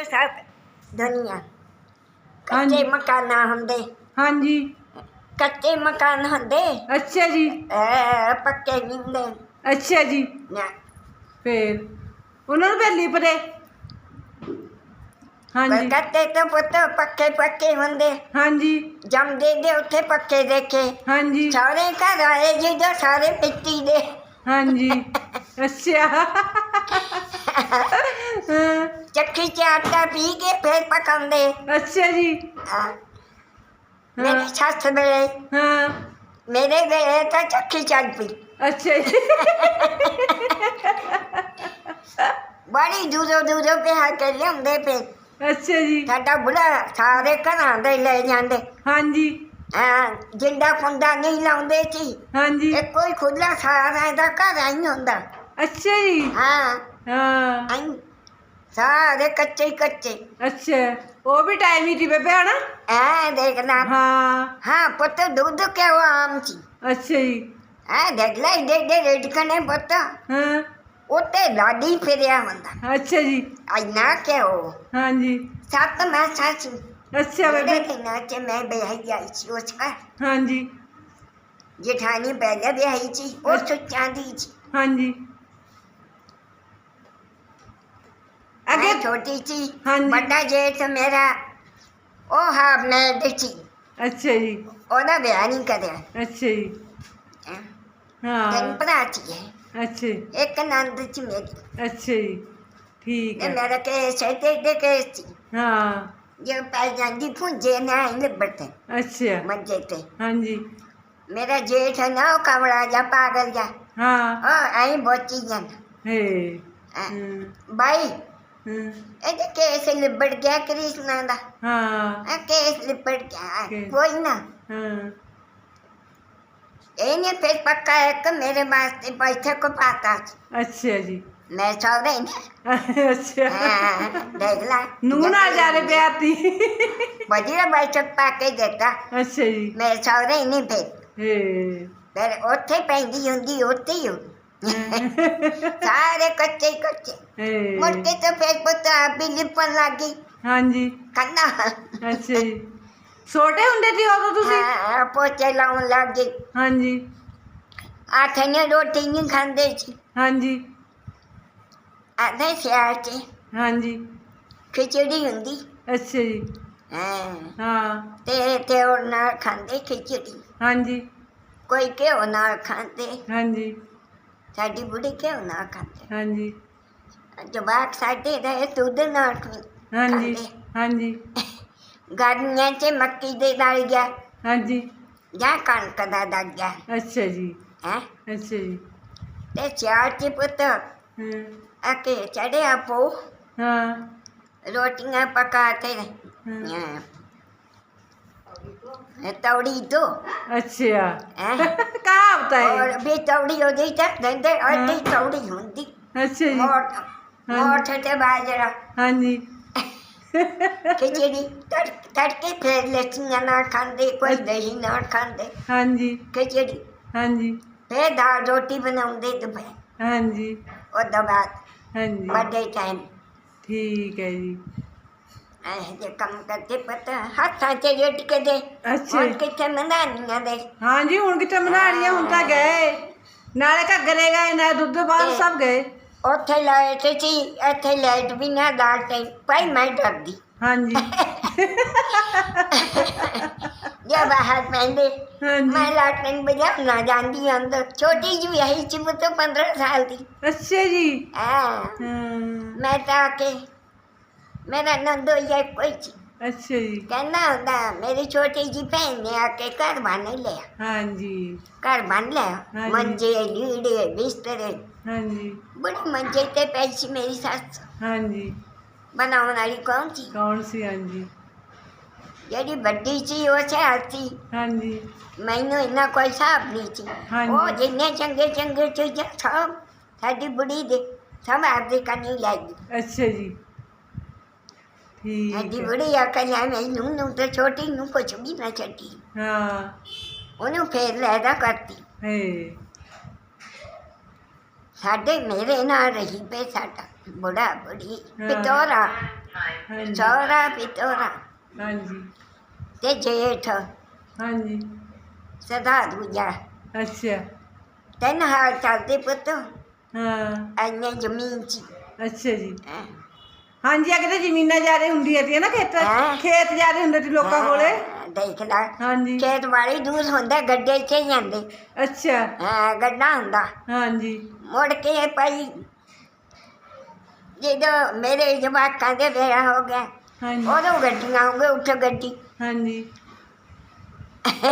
ਤੇ ਸਭ ਦੁਨੀਆ ਹਾਂਜੀ। ਕੱਚੇ ਮਕਾਨ ਹੁੰਦੇ। ਹਾਂਜੀ। ਕੱਚੇ ਮਕਾਨ ਹੁੰਦੇ। ਅੱਛਾ ਜੀ। ਐ ਪੱਕੇ ਨਹੀਂ ਹੁੰਦੇ। ਅੱਛਾ ਜੀ। ਨਾ। ਫੇਰ ਉਹਨਾਂ ਨੂੰ ਪਹਿਲੀ ਪਰੇ ਹਾਂਜੀ। ਕੱਚੇ ਤੋਂ ਪੁੱਤ ਪੱਕੇ ਪੱਕੇ ਹੁੰਦੇ। ਹਾਂਜੀ। ਜੰਮਦੇ ਦੇ ਉੱਥੇ ਪੱਕੇ ਦੇਖੇ। ਹਾਂਜੀ। ਸਾਰੇ ਘਰ ਆਏ ਜਿਹਦੇ ਸਾਰੇ ਮਿੱਟੀ ਦੇ। ਹਾਂਜੀ। ਅੱਛਾ। ਹਾਂ, ਚੱਕੀ ਚ ਆਟਾ ਪੀ ਕੇ ਫੇਰ ਪਕਾਉਂਦੇ। ਅੱਛਾ ਜੀ। ਹਾਂ। ਮੇਰੇ ਸੱਸ ਵੇਲੇ ਹਾਂ। ਮੇਰੇ ਵੇਲੇ ਤਾਂ ਚੱਕੀ ਚੱਲ ਪਈ ਅੱਛਾ ਜੀ। ਬੜੀ ਦੂਰੋਂ ਦੂਰੋਂ ਪਿਆ ਕੇ ਲਿਆਉਂਦੇ ਫੇਰ ਅੱਛਾ ਜੀ। ਸਾਡਾ ਬੁੜਾ ਸਾਰੇ ਘਰਾਂ ਦੇ ਲੈ ਜਾਂਦੇ। ਹਾਂਜੀ। ਹਾਂ ਜਿੰਦਾ ਫੁੰਦਾ ਨਹੀਂ ਲਾਉਂਦੇ ਸੀ। ਹਾਂਜੀ। ਇਹ ਕੋਈ ਖੁੱਲਾ ਸਾਰਾ ਦਾ ਘਰ ਆਈ ਹੁੰਦਾ। ਅੱਛਾ ਜੀ। ਹਾਂ। ਹਾਂ। ਆਈ। ਸਾਰੇ ਕੱਚੇ ਹੀ ਕੱਚੇ। ਅੱਛਾ ਉਹ ਵੀ ਟਾਈਮ ਹੀ ਸੀ ਬੇਬੇ ਹਨਾ? ਐ ਦੇਖਣਾ। ਹਾਂ। ਹਾਂ ਪੁੱਤ ਦੁੱਧ ਕਿਉਂ ਆਮ ਸੀ? ਅੱਛਾ ਜੀ। ਐ ਦੇਖ ਲੈ ਦੇ ਦੇ ਰੇਟਕਣੇ ਪੁੱਤ। ਹਾਂ। ਉੱਤੇ ਲਾਡੀ ਫਿਰਿਆ ਹੁੰਦਾ। ਅੱਛਾ ਜੀ। ਐਨਾ ਕਿਉਂ? ਹਾਂਜੀ। ਸੱਤ ਮੈਂ ਸੱਚ ਅੱਛਾ ਬੇਬੇ। ਦਿਨਾਂ ਚ ਮੈਂ ਵਿਆਹੀ ਆਈ ਸੀ ਉਸ ਘਰ। ਹਾਂਜੀ। ਜਠਾਣੀ ਪਹਿਲੇ ਵਿਆਹੀ ਸੀ ਉਹ ਸੁੱਚਾਂ ਦੀ ਸੀ। ਹਾਂਜੀ। ਅੱਗੇ ਅੱਗੇ ਛੋਟੀ ਸੀ ਹਾਂਜੀ। ਵੱਡਾ ਜੇਠ ਮੇਰਾ ਉਹ ਹਾਂ ਮੈਂ ਸੀ ਅੱਛਾ ਜੀ ਉਹਦਾ ਵਿਆਹ ਨਹੀਂ ਕਰਿਆ ਅੱਛਾ ਜੀ ਤਿੰਨ ਹਾਂ ਭਰਾ ਸੀ ਅੱਛਾ ਜੀ, ਇੱਕ ਨੰਦ ਸੀ ਮੇਰੀ ਅੱਛਾ ਜੀ ਠੀਕ ਤੇ ਹੈ ਮੇਰਾ ਕੇ ਸੈਤੇ ਦੇ ਕੇ ਸੀ ਹਾਂ ਜੇ ਪੈ ਜਾਂਦੀ ਪੁੰਜੇ ਨਾ ਹੀ ਲੱਭਤੇ ਅੱਛਾ ਮੰਜੇ ਤੇ ਹਾਂਜੀ ਮੇਰਾ ਜੇਠ ਨਾ ਉਹ ਕਮਲਾ ਜਾ ਪਾਗਲ ਜਾ ਹਾਂ ਉਹ ਐਂ ਬੋਚੀ ਜਾਂਦਾ ਹੇ ਹੈਂ। ਹਮ, ਬਾਈ ਹਮ, ਇਹਦੇ ਕੇਸ ਲਿਬੜ ਗਿਆ ਕ੍ਰਿਸ਼ਨਾ ਦਾ। ਹਾਂ। ਆ ਕੇਸ ਲਿਬੜ ਗਿਆ ਕੇਸ। ਕੋਈ ਨਾ। ਹਾਂ। ਇਹਨੇ ਫਿਰ ਪੱਕਾ ਇੱਕ ਮੇਰੇ ਵਾਸਤੇ ਪੈਸੇ ਕੋ ਪਾਤਾ ਸੀ। ਅੱਛਾ ਜੀ। ਮੈਂ ਸੌਰੇ ਨੇ ਅੱਛਾ। ਹਾਂ, ਦੇਖ ਲੈ। ਨੂੰ ਨਾ ਜਾ ਰੇ ਪਿਆਤੀ ਵਧੀਆ ਪੈਸੇ ਪਾ ਕੇ ਦਿੱਤਾ। ਅੱਛਾ ਜੀ। ਮੈਂ ਸੌਰੇ ਨਹੀਂ ਫਿਰ। ਹੇ। ਫਿਰ ਉੱਥੇ ਪੈਂਦੀ ਹੁੰਦੀ ਉੱਥੇ ਹੀ ਹੁੰਦੀ। ਸਾਰੇ ਕੱਚੇ ਹੀ ਕੱਚੇ। ਹੇ। ਮੁੜ ਕੇ ਤਾਂ ਫਿਰ ਪੁੱਤਾ ਵੀ ਲਿਪਣ ਲੱਗੀ ਹਾਂਜੀ। ਕੰਨਾ। ਅੱਛਾ ਜੀ। ਛੋਟੇ ਹੁੰਦੇ ਸੀ ਉਦੋਂ ਤੁਸੀਂ? ਪੋਚੇ ਲਾਉਣ ਲੱਗ ਹਾਂਜੀ। ਆਥੇ ਨੇ ਰੋਟੀ ਨਹੀਂ ਖਾਂਦੇ ਸੀ। ਹਾਂਜੀ। ਆਦੇ ਸਿਆਲ ਚ। ਹਾਂਜੀ। ਖਿਚੜੀ ਹੁੰਦੀ। ਅੱਛਾ ਜੀ। ਹਾਂ। ਹਾਂ। ਤੇ ਤੇ ਉਹ ਨਾਲ ਖਾਂਦੇ ਖਿਚੜੀ। ਹਾਂਜੀ। ਕੋਈ ਘਿਓ ਨਾਲ ਖਾਂਦੇ। ਹਾਂਜੀ। ਸਾਡੀ ਬੁੜੀ ਘਿਓ ਨਾਲ ਖਾਂਦੇ? ਹਾਂਜੀ। ਜਵਾਕ ਸਾਡੇ ਰਹੇ ਦੁੱਧ ਨਾਲ ਖਾ- ਹਾਂਜੀ ਖਾਂਦੇ। ਹਾਂਜੀ। ਗਰਮੀਆਂ ਚ ਮੱਕੀ ਦੇ ਦਾਲ ਗਿਆ। ਹਾਂਜੀ। ਜਾਂ ਕਣਕ ਦਾ ਦਾਲ ਗਿਆ। ਅੱਛਾ ਜੀ। ਹੈ? ਅੱਛਾ ਜੀ। ਤੇ ਸਿਆਲ ਚ ਪੁੱਤ ਹਾਂ। ਅਕੇ ਚੜਿਆ ਪੋ। ਹਾਂ। ਰੋਟੀਆਂ ਪਕਾ ਕੇ। ਹਾਂ। ਹਾਂ। ਇਹ ਤੌੜੀ ਤੋਂ ਅੱਛਾ। ਹੈਂ? ਕਹਾਵਤ ਹੈ। ਔਰ ਵੀ ਤੌੜੀ ਉਹਦੀ ਤੱਕ ਦਿੰਦੇ ਅੱਧੀ ਤੌੜੀ ਹੁੰਦੀ। ਅੱਛਾ ਜੀ। ਮੋਟ ਮੋਟ ਤੇ ਬਾਜਰਾ ਹਾਂਜੀ। ਖਿਚੜੀ ਤੜ- ਤੜਕੇ ਫੇਰ ਲੱਸੀਆਂ ਨਾਲ ਖਾਂਦੇ ਕੋਈ ਦਹੀਂ ਨਾਲ ਖਾਂਦੇ। ਹਾਂਜੀ। ਖਿਚੜੀ। ਹਾਂਜੀ। ਫੇਰ ਦਾਲ ਰੋਟੀ ਬਣਾਉਂਦੇ ਦੁਪਹਿਰ। ਹਾਂਜੀ। ਉਹ ਤੋਂ ਬਾਅਦ ਹਾਂਜੀ। ਵੱਡੇ ਟਾਈਮ ਠੀਕ ਹੈ ਜੀ। ਇਹ ਕੰਮ ਕਰਦੇ ਪਤਾ ਹੱਥਾਂ 'ਚ ਰੇਟ ਕੇ ਦੇ। ਅੱਛਾ। ਹੁਣ ਕਿੱਥੇ ਮੰਦਾਨੀਆਂ ਦੇ ਹਾਂਜੀ ਹੁਣ ਕਿੱਥੇ ਬਣਾਣੀਆਂ ਹੁਣ ਤਾਂ ਗਏ। ਨਾਲੇ ਘੱਗਰੇ ਗਏ ਨਾ ਦੁੱਧ ਬਾਹਰ ਸਭ ਗਏ। ਉੱਥੇ ਲਾਈਟ ਸੀ ਇੱਥੇ ਲਾਈਟ ਵੀ ਨਾ ਦਾਲ ਤੇ ਭਾਈ ਮੈਂ ਡਰਦੀ। ਹਾਂਜੀ। ਜੇ ਬਾਹਰ ਪੈਂਦੇ ਮੈਂ ਲਾਟਨ ਬਜਾ ਨਾ ਜਾਂਦੀ ਅੰਦਰ। ਛੋਟੀ ਜਿਹੀ ਆਈ ਸੀ ਉਹ ਤੋਂ 15 ਸਾਲ ਦੀ। ਅੱਛਾ ਜੀ। ਹਾਂ। ਮੈਂ ਤਾਂ ਆ ਕੇ ਮੇਰਾ ਨੰਦੋ ਇਹ ਕੋਈ ਸੀ। ਅੱਛਾ ਜੀ। ਕਹਿੰਦਾ ਹੁੰਦਾ ਮੇਰੀ ਛੋਟੀ ਜੀ ਭੈਣ ਨੇ ਆ ਕੇ ਘਰ ਬਣ ਲਿਆ। ਹਾਂਜੀ। ਘਰ ਬਣ ਲਿਆ। ਹਾਂਜੀ। ਮੰਜੇ ਲੀੜੇ ਬਿਸਤਰੇ। ਹਾਂਜੀ। ਬੜੇ ਮੰਜੇ ਤੇ ਪਈ ਸੀ ਮੇਰੀ ਸੱਸ। ਹਾਂਜੀ। ਬਣਾਉਣ ਵਾਲੀ ਕੌਣ ਸੀ? ਕੌਣ ਸੀ? ਹਾਂਜੀ। ਜਿਹੜੀ ਵੱਡੀ ਸੀ ਉਹ ਸਿਆਸੀ ਹਾਂਜੀ। ਮੈਨੂੰ ਇੰਨਾ ਕੋਈ ਹਿਸਾਬ ਨਹੀਂ ਸੀ। ਹਾਂਜੀ। ਉਹ ਜਿੰਨੇ ਚੰਗੇ ਚੰਗੇ ਚੀਜ਼ਾਂ ਸਭ ਸਾਡੀ ਬੁੜੀ ਦੇ ਸਭ ਆਪਦੇ ਕੰਨੀ ਲਾਈ ਅੱਛਾ ਜੀ। ਠੀਕ ਸਾਡੀ ਹੈ। ਬੁੜੀ ਆ ਕਹਿੰਦਾ ਮੈਨੂੰ ਨੂੰ ਤੇ ਛੋਟੀ ਨੂੰ ਕੁਛ ਵੀ ਨਾ ਛੱਡੀ। ਹਾਂ। ਉਹਨੂੰ ਫੇਰ ਲੈਦਾ ਕਰਤੀ। ਹੈ। ਸਾਡੇ ਮੇਰੇ ਨਾਲ ਰਹੀ ਪੇ ਸਾਡਾ ਬੁੜਾ ਬੁੜੀ ਪਿਤੋਰਾ। ਹਾਂਜੀ। ਸਹੁਰਾ ਪਿਤੋਰਾ। ਹਾਂਜੀ। ਤੇ ਜੇਠ। ਹਾਂਜੀ। ਸਦਾ ਦੂਜਾ। ਅੱਛਾ। ਤਿੰਨ ਹਾਲ ਚੱਲਦੇ ਪੁੱਤ। ਹਾਂ। ਐਨੇ ਜ਼ਮੀਨ ਚ ਅੱਛਾ ਜੀ। ਹੈਂ। ਹਾਂਜੀ ਅਗੇ ਤਾਂ ਜ਼ਮੀਨਾਂ ਜ਼ਿਆਦੇ ਹੁੰਦੀਆਂ ਸੀ ਨਾ ਖੇਤ ਹਾਂ। ਖੇਤ ਜ਼ਿਆਦੇ ਹੁੰਦੇ ਸੀ ਲੋਕਾਂ ਕੋਲੇ? ਹਾਂ, ਦੇਖ ਲੈ ਹਾਂਜੀ। ਖੇਤ ਵਾਲੀ ਦੂਰ ਹੁੰਦਾ ਗੱਡੇ 'ਚ ਹੀ ਜਾਂਦੇ ਅੱਛਾ। ਹਾਂ ਗੱਡਾ ਹੁੰਦਾ। ਹਾਂਜੀ। ਮੁੜ ਕੇ ਭਾਈ ਜਦੋਂ ਮੇਰੇ ਜਵਾਕਾਂ ਦੇ ਵਿਆਹ ਹੋ ਗਿਆ ਹਾਂਜੀ। ਉਦੋਂ ਗੱਡੀਆਂ ਹੋ ਗਏ ਉੱਠ ਗੱਡੀ। ਹਾਂਜੀ।